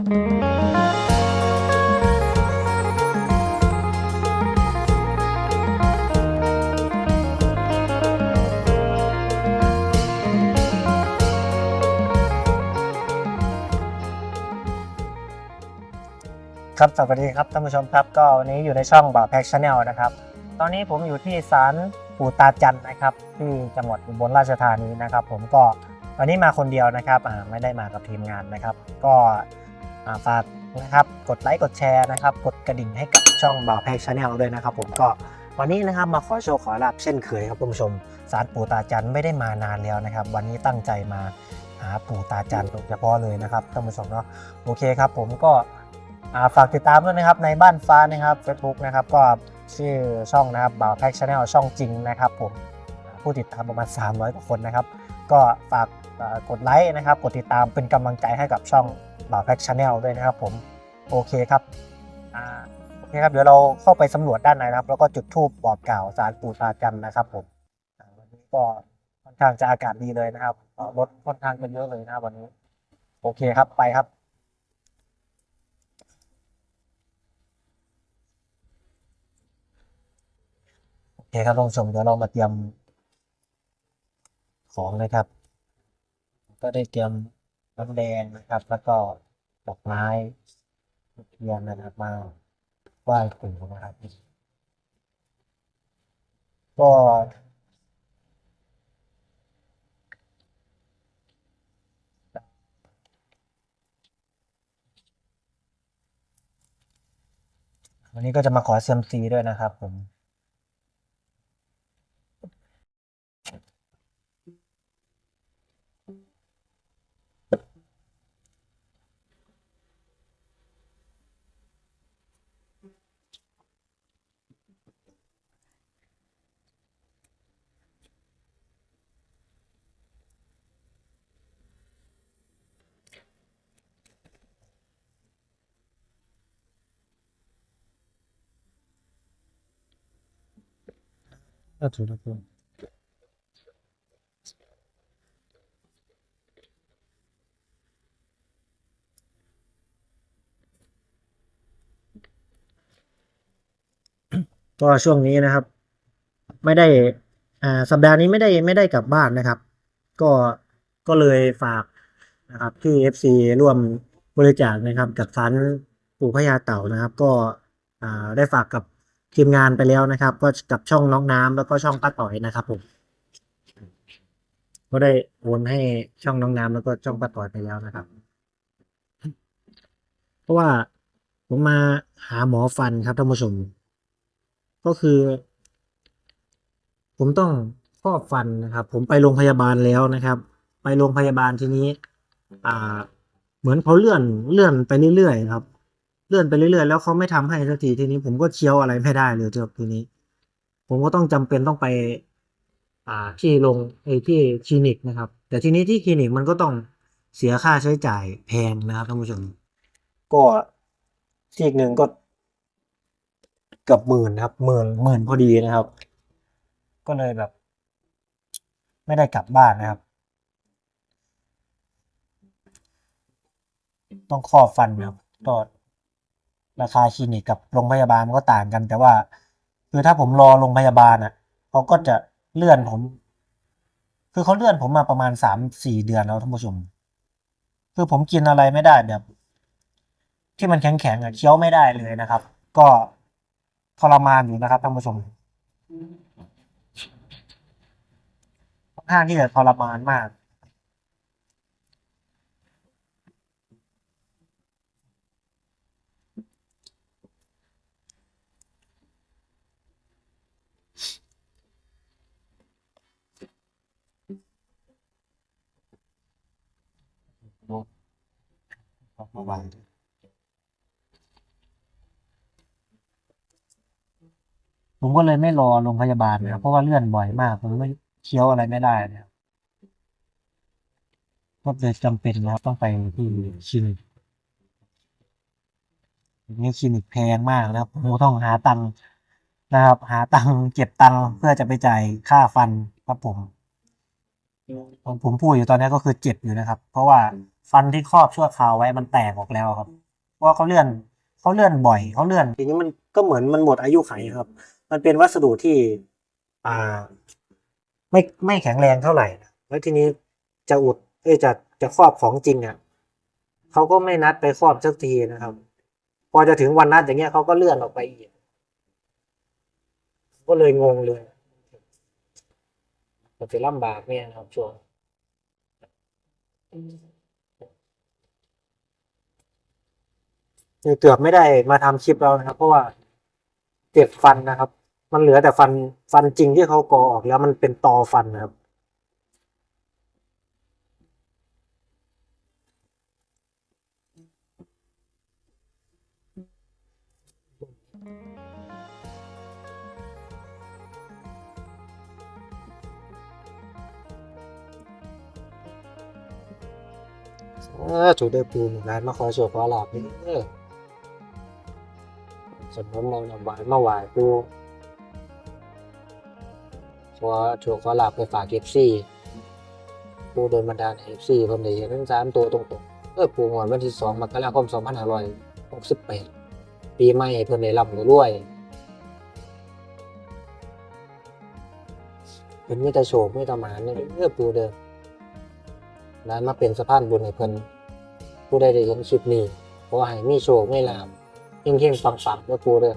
ครับสวัสดีครับท่านผู้ชมครับ ก็วันนี้อยู่ในช่องบ่าวแพ็กชาแนลนะครับ ตอนนี้ผมอยู่ที่ศาลปู่ตาจันนะครับ ที่จังหวัดอุบลราชธานีนะครับ ผมก็วันนี้มาคนเดียวนะครับอ่าไม่ได้มากับทีมงานนะครับ ก็ ฝากนะครับกดไลค์กดแชร์นะครับ กดกระดิ่งให้กับช่องบ่าวแพ็กชาแนลด้วยนะครับ ผมก็วันนี้นะครับมาขอโชว์ขอลาบเช่นเคยครับท่านผู้ชมศาลปู่ตาจันไม่ได้มานานแล้วนะครับ วันนี้ตั้งใจมาหาปู่ตาจันโดยเฉพาะเลยนะครับท่านผู้ชมเนาะโอเคครับ ผมก็ฝากติดตามด้วยนะครับในบ้านฟ้านะครับ Facebook นะครับก็ชื่อช่องนะครับบ่าวแพ็กชาแนลช่องจริงนะครับ ผมผู้ติดตามประมาณ 300กว่าคนนะครับ ก็ฝากกดไลค์นะครับ กดติดตามเป็นกำลังใจให้กับช่อง บ่าแพ็กชาแนลด้วยนะครับผมโอเคครับอ่าโอเคครับเดี๋ยวเราเข้าไปสำรวจด้านในนะครับ แล้วก็จุดธูปบอกกล่าวสารปู่ตาจันนะครับ ผมวันนี้ก็ค่อนข้างจะอากาศดีเลยนะครับรถค่อนข้างจะเยอะเลยนะครับวันนี้ โอเคครับไปครับโอเคครับท่านผู้ชมเดี๋ยวเรามาเตรียมของนะครับ ก็ได้เตรียมน้ำแดงนะครับ แล้วก็ ดอกไม้เทียนนะครับมาไหว้ปู่นะครับ ก็วันนี้ก็จะมาขอเซียมซีด้วยนะครับผม ก็ถือว่าเป็นก็ช่วงนี้นะครับ ไม่ได้อ่าสัปดาห์นี้ไม่ได้ไม่ได้กลับบ้านนะครับ ก็ก็เลยฝากนะครับที่ FC ร่วมบริจาคนะครับ กับสันปู่พญาเต่านะครับ ก็ได้ฝากกับ ทีมงานไปแล้วนะครับ ก็กับช่องน้องน้ำแล้วก็ช่องป้าต่อยนะครับผมก็ได้โอนให้ช่องน้องน้ำแล้วก็ช่องป้าต่อยไปแล้วนะครับ เพราะว่าผมมาหาหมอฟันครับท่านผู้ชม ก็คือ ผมต้องครอบฟันนะครับ ผมไปโรงพยาบาลแล้วนะครับ ไปโรงพยาบาลทีนี้ อ่า เหมือนเขาเลื่อนเลื่อนไปเรื่อยๆครับ เลื่อนไปเรื่อยๆแล้วเขาไม่ทำให้สักทีทีนี้ผมก็เคี้ยวอะไรไม่ได้เลยเจ้าทีนี้ ผมก็ต้องจำเป็นต้องไป อ่าที่โรงไอ้ที่คลินิกนะครับ แต่ทีนี้ที่คลินิกมันก็ต้องเสียค่าใช้จ่ายแพงนะครับท่านผู้ชม ก็ซีกหนึ่งก็เกือบหมื่นครับหมื่นหมื่นพอดีนะครับ ก็เลยแบบ ไม่ได้กลับบ้านนะครับ ต้องครอบฟันครับก็ ราคาคลินิกกับโรงพยาบาลมันก็ต่างกัน แต่ว่าคือถ้าผมรอโรงพยาบาลอะเขาก็จะเลื่อนผม คือเขาเลื่อนผมมาประมาณสามสี่เดือนแล้วท่านผู้ชม คือผมกินอะไรไม่ได้แบบ ที่มันแข็งแข็งอะเคี้ยวไม่ได้เลยนะครับ ก็ทรมานอยู่นะครับท่านผู้ชมค่อนข้างที่จะทรมานมาก เมื่อวานผมก็เลยไม่รอโรงพยาบาลนะครับเพราะว่าเลื่อนบ่อยมากผมไม่เคี้ยวอะไรไม่ได้นะครับก็เลยจำเป็นนะครับต้องไปที่คลินิกนี่คลินิกแพงมากนะครับผมต้องหาตังค์นะครับ หาตังค์เก็บตังค์เพื่อจะไปจ่ายค่าฟันครับผมโอเคผมผมพูดอยู่ตอนนี้ก็คือเจ็บอยู่นะครับ เพราะว่า ฟันที่ครอบชั่วคราวไว้มันแตกออกแล้วครับว่าเขาเลื่อนเขาเลื่อนบ่อยเขาเลื่อนทีนี้มันก็เหมือนมันหมดอายุไขครับ มันเป็นวัสดุที่ อ่า ไม่ไม่แข็งแรงเท่าไหร่นะแล้วทีนี้จะอุดเอ้จะจะครอบของจริงอะเขาก็ไม่นัดไปครอบสักทีนะครับ พอจะถึงวันนัดอย่างเงี้ยเขาก็เลื่อนออกไปอีกก็เลยงงเลยมันจะลำบากเนี่ยนะครับช่วง นี่เกือบไม่ได้มาทำคลิปแล้วนะครับ เพราะว่าเจ็บฟันนะครับ มันเหลือแต่ฟันฟันจริงที่เขากอออกแล้วมันเป็นตอฟันนะครับเออถูกได้ปูนร้านมาขอโชว์ขอลาบนี่ เออสมมติเราหวานมาไหวายปูขอโชว์ขอลาบไปฝากเอฟซีปูโดนบันดาลเอฟซีคนได้เห็นทั้งสามตัวตรงๆเออปูงอนวันที่สองมกราคมสองพันห้าร้อยหกสิบแปดปีใหม่เพิ่นได้ร่ำรวยเป็นมิตรโชคมิตรหมานเนี่ยเออปูเด้อนั้นมาเป็นสะพานบุญให้เพิ่นผู้ใดได้เห็นคลิปนี้ขอให้มีโชคไม่ลาบ เฮงๆปังๆแล้วกูเด้อ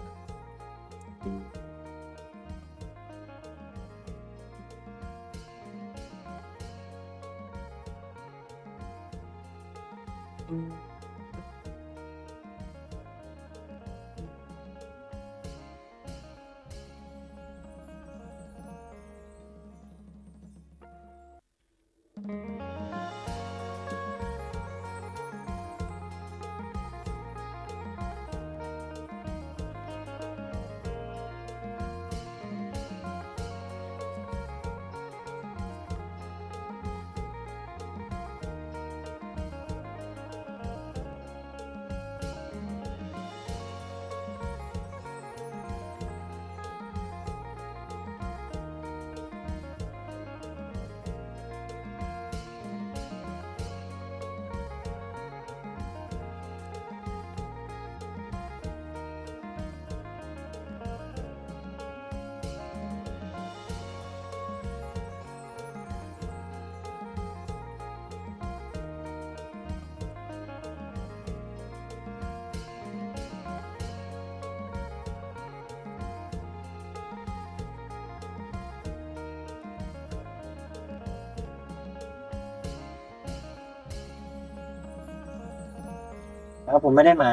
แล้วผมไม่ได้มา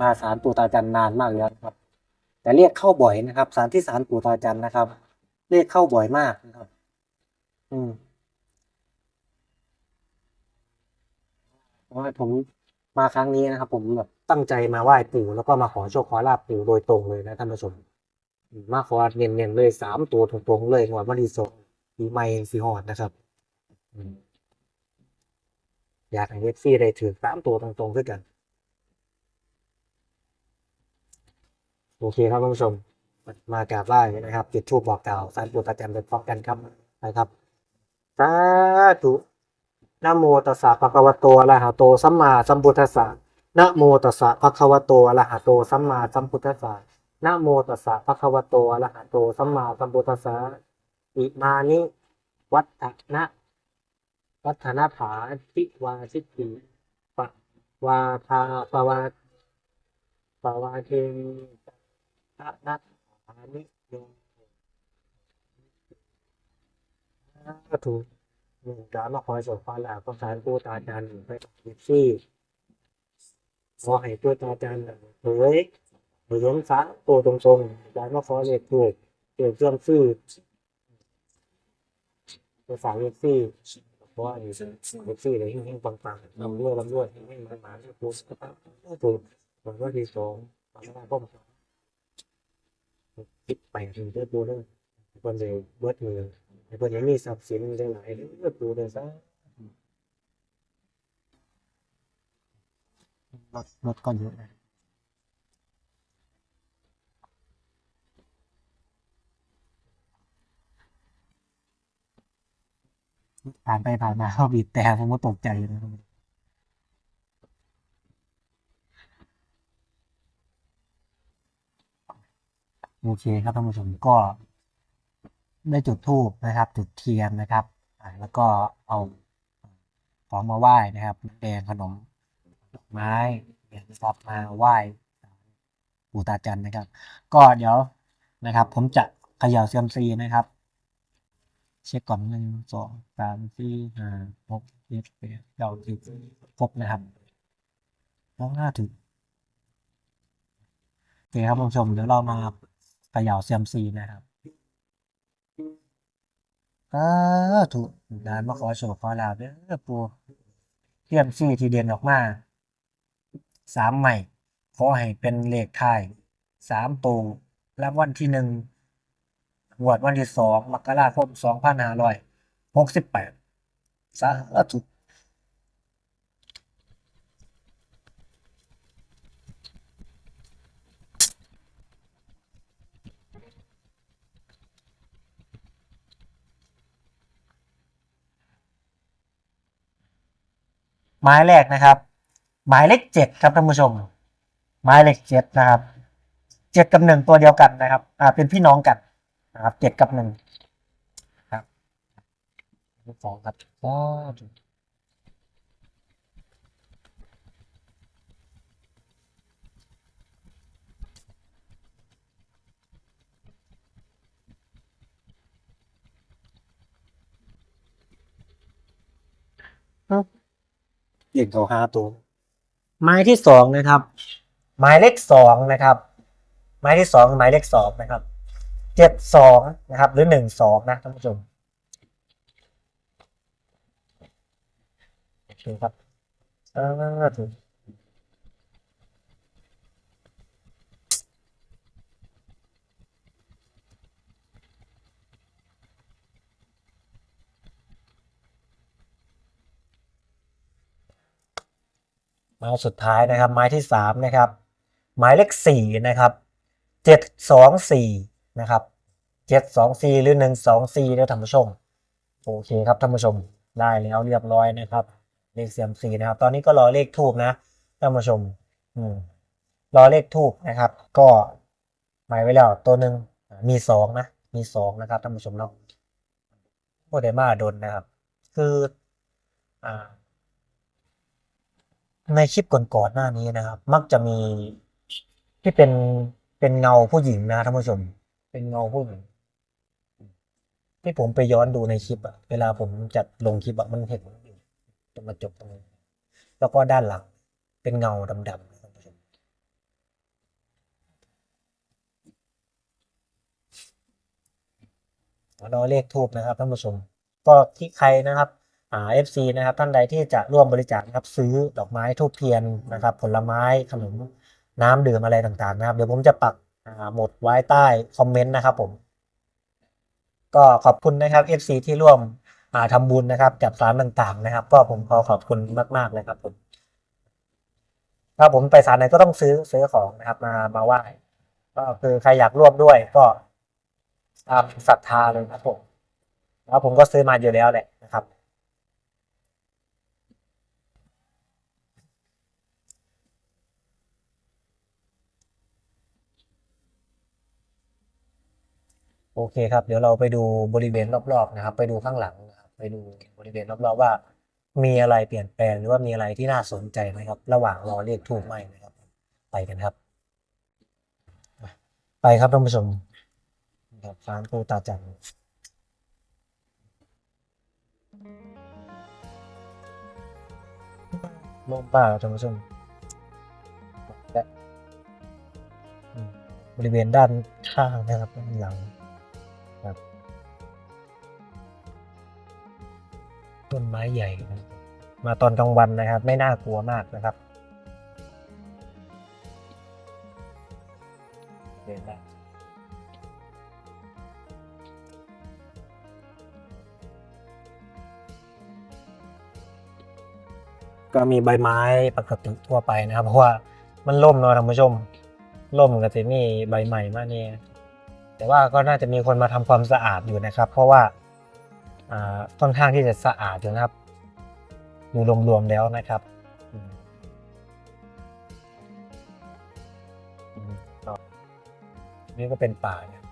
มาศาลปู่ตาจันนานมากแล้วนะครับ แต่เรียกเข้าบ่อยนะครับศาลที่ศาลปู่ตาจันนะครับ เรียกเข้าบ่อยมากนะครับ อืมว่าผมมาครั้งนี้นะครับ ผมแบบตั้งใจมาไหว้ปู่แล้วก็มาขอโชคขอลาบปู่โดยตรงเลยนะท่านผู้ชมมาขอเนียนๆเลยสามตัวตรงๆเลยงวดวันดีสองปีใหม่สีหอดนะครับอืมอยากให้เอฟซีได้ถือสามตัวตรงๆด้วยกัน โอเคครับท่านผู้ชมมากราบไหว้นะครับจุดธูปบอกกล่าวสารปู่ตาจันไปพร้อมกันครับนะครับสาธุนะโมตัสสะภะคะวะโตอะระหะโตสัมมาสัมพุทธัสสะนะโมตัสสะภะคะวะโตอะระหะโตสัมมาสัมพุทธัสสะนะโมตัสสะภะคะวะโตอะระหะโตสัมมาสัมพุทธัสสะอิมานิ วัฏนะวัฒนผาทิวาสิทธิปะวาทาปะวาปะวาเทมิต นะตถนิโยก็ถูกหนึ่งดาวมาคอยส่งควาแล้วก็องานผู้ตาจันไปกับยิปซี่พอให้ตัวตาจันเผยเผยล้มฟ้าตัวตรงๆดาวมาคอยเล็กถูกเกี่ยวเครื่องซื้อภาษายิปซี่เพราะอยู่ยิปซี่เลยยิ่งๆปังๆลำด้วยลำด้วยยิ่งๆมันหมาที่พูดก็ถูกมันก็ที่สองมันก็ได้ป้องกัน 18คือเลือดบูเลอร์เพิ่นเดียวเบิดมือเพิ่นยังมีทรัพย์สินได้หลายเลือดบูเลยซะลดลดก่อนเยอะนะผ่านไปผ่านมาเขาบีบแต่ผมก็ตกใจเลยนะ โอเคครับท่านผู้ชมก็ ได้จุดธูปนะครับ จุดเทียนนะครับแล้วก็เอาของมาไหว้นะครับน้ำแดงขนมดอกไม้เนี่ยนะครับมาไหว้ปู่ตาจันนะครับ ก็เดี๋ยวนะครับ ผมจะเขย่าเซียมซีนะครับ เช็คก่อนหนึ่งสองสามสี่ห้าหกเจ็ดแปดเก้าสิบครบนะครับน้องหน้าถึงโอเคครับท่านผู้ชมเดี๋ยวเรามา เขย่าเซียมซีนะครับก็ถูกดานมาขอโชคขอลาบเด้อปูเทียมซีที่เด่นออกมาสามใหม่ขอให้เป็นเลขท้ายสามตูรางวัลที่หนึ่งงวดวันที่สองมกราคมสองพันห้าร้อยหกสิบแปดสาธุ หมายแรกนะครับ หมายเลขเจ็ดครับท่านผู้ชม หมายเลขเจ็ดนะครับเจ็ดกับหนึ่งตัวเดียวกันนะครับ อ่า เป็นพี่น้องกันนะครับเจ็ดกับหนึ่งครับสองครับสาธุ เด็กเขาห้าตัว ไม้ที่สองนะครับ หมายเลขสองนะครับ หมายที่สองหมายเลขสองนะครับเจ็ดสองนะครับ หรือหนึ่งสองนะท่านผู้ชมโอเคครับเออถูก ไม้สุดท้ายนะครับ ไม้ที่สามนะครับ หมายเลขสี่นะครับเจ็ดสองสี่นะครับเจ็ดสองสี่หรือหนึ่งสองสี่นะท่านผู้ชม โอเคครับท่านผู้ชมได้แล้วเรียบร้อยนะครับ เลขเสียมซีนะครับ ตอนนี้ก็รอเลขทูบนะท่านผู้ชม อืมรอเลขทูบนะครับ ก็หมายไว้แล้วตัวหนึ่งมีสองนะมีสองนะครับท่านผู้ชมเนาะโอเดมาโดนนะครับ คือ อ่า ในคลิปก่อนๆหน้านี้นะครับ มักจะมีที่เป็นเป็นเงาผู้หญิงนะท่านผู้ชม เป็นเงาผู้หญิงที่ผมไปย้อนดูในคลิปอะเวลาผมจัดลงคลิปอะมันเห็นอยู่ตรงกระจกตรงนี้ แล้วก็ด้านหลังเป็นเงาดำๆนะท่านผู้ชมรอเลขทูบนะครับท่านผู้ชม ก็ที่ใครนะครับ อ่า FC นะครับท่านใดที่จะร่วมบริจาคนะครับซื้อดอกไม้ทูบเทียนนะครับ ผลไม้ขนมน้ำดื่มอะไรต่างๆ นะครับ เดี๋ยวผมจะปักอาหมดไว้ใต้คอมเมนต์นะครับผม ก็ขอบคุณนะครับ FC ที่ร่วมอ่าทำบุญนะครับจับสารต่างๆ นะครับ ก็ผมขอขอบคุณมากๆเลยครับผมถ้าผมไปศาลไหนก็ต้องซื้อซื้อของนะครับ มามาไหว้ก็คือใครอยากร่วมด้วยก็ตามศรัทธาเลยครับผมแล้วผมก็ซื้อมาอยู่แล้วแหละนะครับ โอเคครับ เดี๋ยวเราไปดูบริเวณรอบๆนะครับ ไปดูข้างหลังนะครับ ไปดูบริเวณรอบๆว่า มีอะไรเปลี่ยนแปลงหรือว่ามีอะไรที่น่าสนใจไหมครับ ระหว่างรอเรียกถูกไหมนะครับ ไปกันครับ ไปครับท่านผู้ชมครับฟานปูตาจันลมป่าท่านผู้ชมและบริเวณด้านข้างนะครับด้านหลัง ต้นไม้ใหญ่นะมาตอนกลางวันนะครับ ไม่น่ากลัวมากนะครับเดินได้ก็มีใบไม้ปกติทั่วไปนะครับ เพราะว่ามันล่มเนาะท่านผู้ชมล่มก็จะมีใบใหม่มาเนี่ยแต่ว่าก็น่าจะมีคนมาทำความสะอาดอยู่นะครับ เพราะว่า ค่อนข้างที่จะสะอาดอยู่นะครับดูรวมๆแล้วนะครับนี่ก็เป็นป่าเนี่ย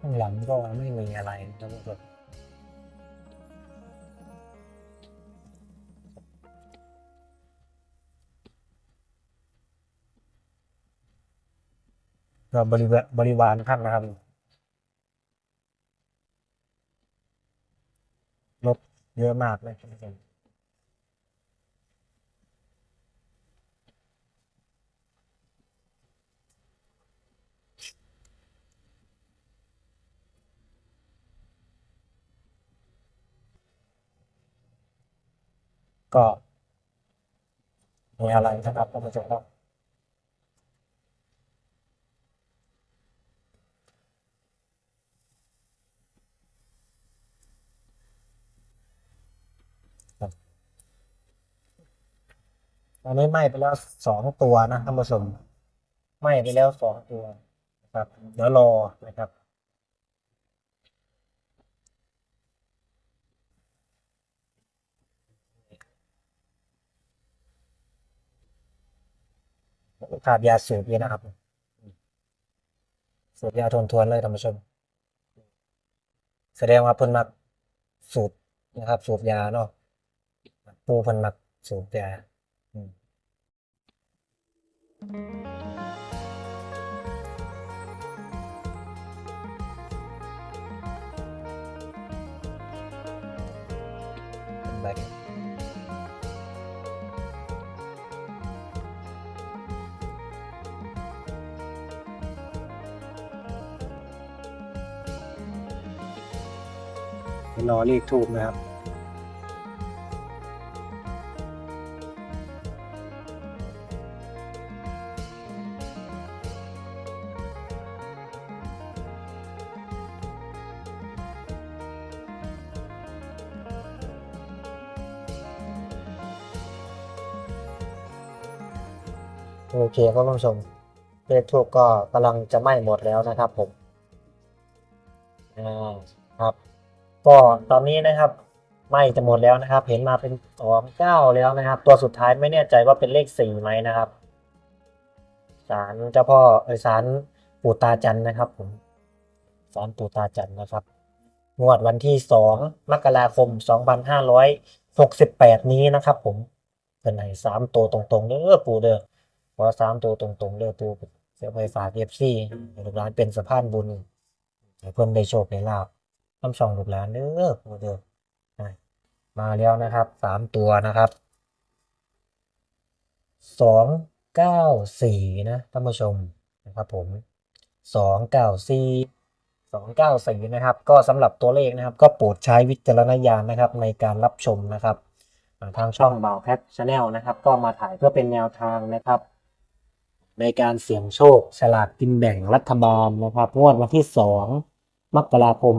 ข้างหลังก็ไม่มีอะไรนะครับทุกคนก็บริเวณบริวารท่านนะครับ รถ เยอะมากเลยท่านผู้ชมก็มีอะไรนะครับท่านผู้ชมครับ ตอนนี้ไหม้ไปแล้วสองตัวนะท่านผู้ชมไหม้ไปแล้วสองตัวนะครับ เดี๋ยวรอนะครับขาดยาสูบเยนะครับสูบยาทนทวนเลยท่านผู้ชม แสดงว่าเพิ่นมักสูบนะครับ สูบยาเนาะปูเพิ่นมักสูบยา อืมเป็นใบรอเลขทูบนะครับ โอเคครับท่านผู้ชมเลขทูบก็กำลังจะไหม้หมดแล้วนะครับผมอ่าครับ ก็ตอนนี้นะครับไหม้จะหมดแล้วนะครับ เห็นมาเป็นสองเก้าแล้วนะครับ ตัวสุดท้ายไม่แน่ใจว่าเป็นเลขสี่ไหมนะครับศาลเจ้าพ่อเออศาลปู่ตาจันนะครับ ผมศาลปู่ตาจันนะครับงวดวันที่สองมกราคมสองพันห้าร้อยหกสิบแปดนี้นะครับ ผมเป็นไหนสามตัวตรงๆเด้อปู่เด้อ เพราะสามตัวตรงๆเด้อปูเสียไปฝากเอฟซีลูกหลานเป็นสะพานบุญให้เพิ่นได้โชคได้ลาบทำช่องลูกหลานเด้อปูเด้อมาแล้วนะครับสามตัวนะครับสองเก้าสี่นะท่านผู้ชมนะครับผมสองเก้าสี่สองเก้าสี่นะครับ ก็สำหรับตัวเลขนะครับ ก็โปรดใช้วิจารณญาณนะครับ ในการรับชมนะครับ ทางช่องเบาแพทชาแนลนะครับ ก็มาถ่ายเพื่อเป็นแนวทางนะครับ ในการเสี่ยงโชคฉลากกินแบ่งรัฐบาลนะครับงวดวันที่ 2 มกราคม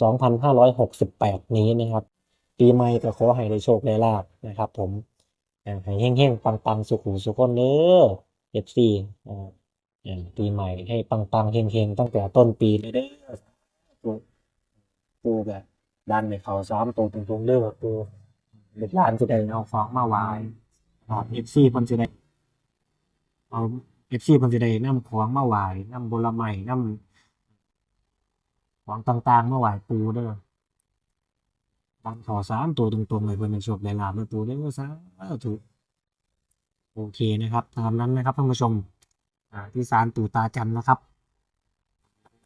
2568 นี้นะครับ ปีใหม่ก็ขอให้ได้โชคได้ลาบนะครับ ผมให้เฮ่งๆ ปังๆ สุขุสุขคนเด้อเอฟซีอ่ปีใหม่ให้ปังๆเฮงๆ ตั้งแต่ต้นปีเลยเด้อปูปูแบบดันในเขาซ้อมตรงตรงๆเด้อปูเด็กหลานจะได้เอาฟ้องมาไวายเอฟซีคนจะได้ เอาเอฟซีเพิ่นสิได้นำของมาไหว้นำผลไม้นำของต่างๆมาไหว้ปู่เด้อตามขอสามตัวตรงๆเลยเพิ่นให้โชคได้ลาบแม่ปู่เด้อสาธุโอเคนะครับ ตามนั้นนะครับท่านผู้ชมอ่าที่ศาลปู่ตาจันนะครับ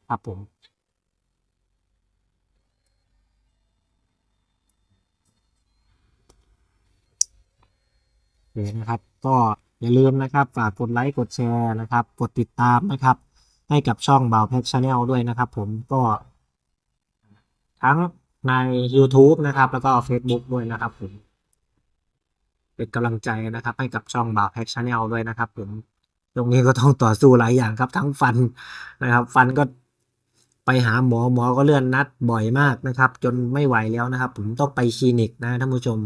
ครับผมโอเคนะครับ ก็ อย่าลืมนะครับ ฝากกดไลค์กดแชร์นะครับ กดติดตามนะครับ ให้กับช่องเบาแพ็กชาแนลด้วยนะครับ ผมก็ทั้งใน YouTube นะครับ แล้วก็ Facebook ด้วยนะครับผมเป็นกำลังใจนะครับ ให้กับช่องบ่าวแพ็กชาแนลด้วยนะครับ ผมตรงนี้ก็ต้องต่อสู้หลายอย่างครับ ทั้งฟันนะครับ ฟันก็ไปหาหมอหมอก็เลื่อนนัดบ่อยมากนะครับ จนไม่ไหวแล้วนะครับ ผมต้องไปคลินิกนะท่านผู้ชม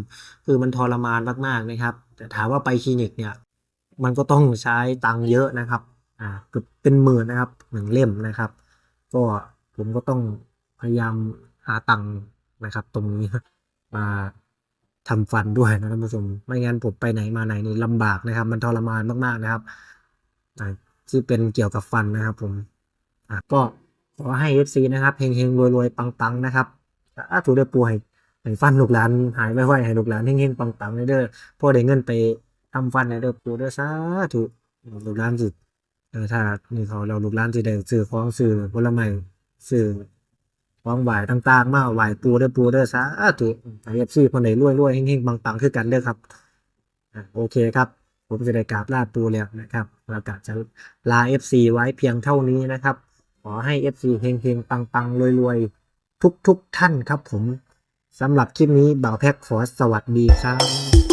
คือมันทรมานมากๆนะครับ แต่ถามว่าไปคลินิกเนี่ย มันก็ต้องใช้ตังค์เยอะนะครับ อ่าเกือบเป็นหมื่นนะครับหนึ่งเล่มนะครับ ก็ผมก็ต้องพยายามหาตังค์นะครับ ตรงนี้มาทำฟันด้วยนะท่านผู้ชม ไม่งั้นผมไปไหนมาไหนนี่ลำบากนะครับ มันทรมานมากๆนะครับอ่าที่เป็นเกี่ยวกับฟันนะครับ ผมอะก็ขอให้ FC นะครับเฮงๆรวยๆปังๆนะครับอะถูกได้ปูให้ให้ฟันลูกหลานหายไวๆให้ลูกหลานเฮงๆปังๆเด้อพอได้เงินไป ทำฟันให้เด้อปูเด้อสาธุลูกหลานสิเออถ้านี่เขาเราลูกหลานสิได้ซื้อของซื้อผลไม้ซื้อของไหวต่างๆ มาไหวปูเด้อปูเด้อสาธุไอเอฟซีคนไหนรวยรวยๆเฮงๆปังๆคือกันเด้อครับโอเคครับ ผมจะได้กราบลาปูแล้วนะครับแล้วก็จะลา FC ไว้เพียงเท่านี้นะครับ ขอให้ FC เฮงๆปังๆรวยๆทุกๆท่านครับผมสำหรับคลิปนี้บ่าวแพ็คขอสวัสดีครับ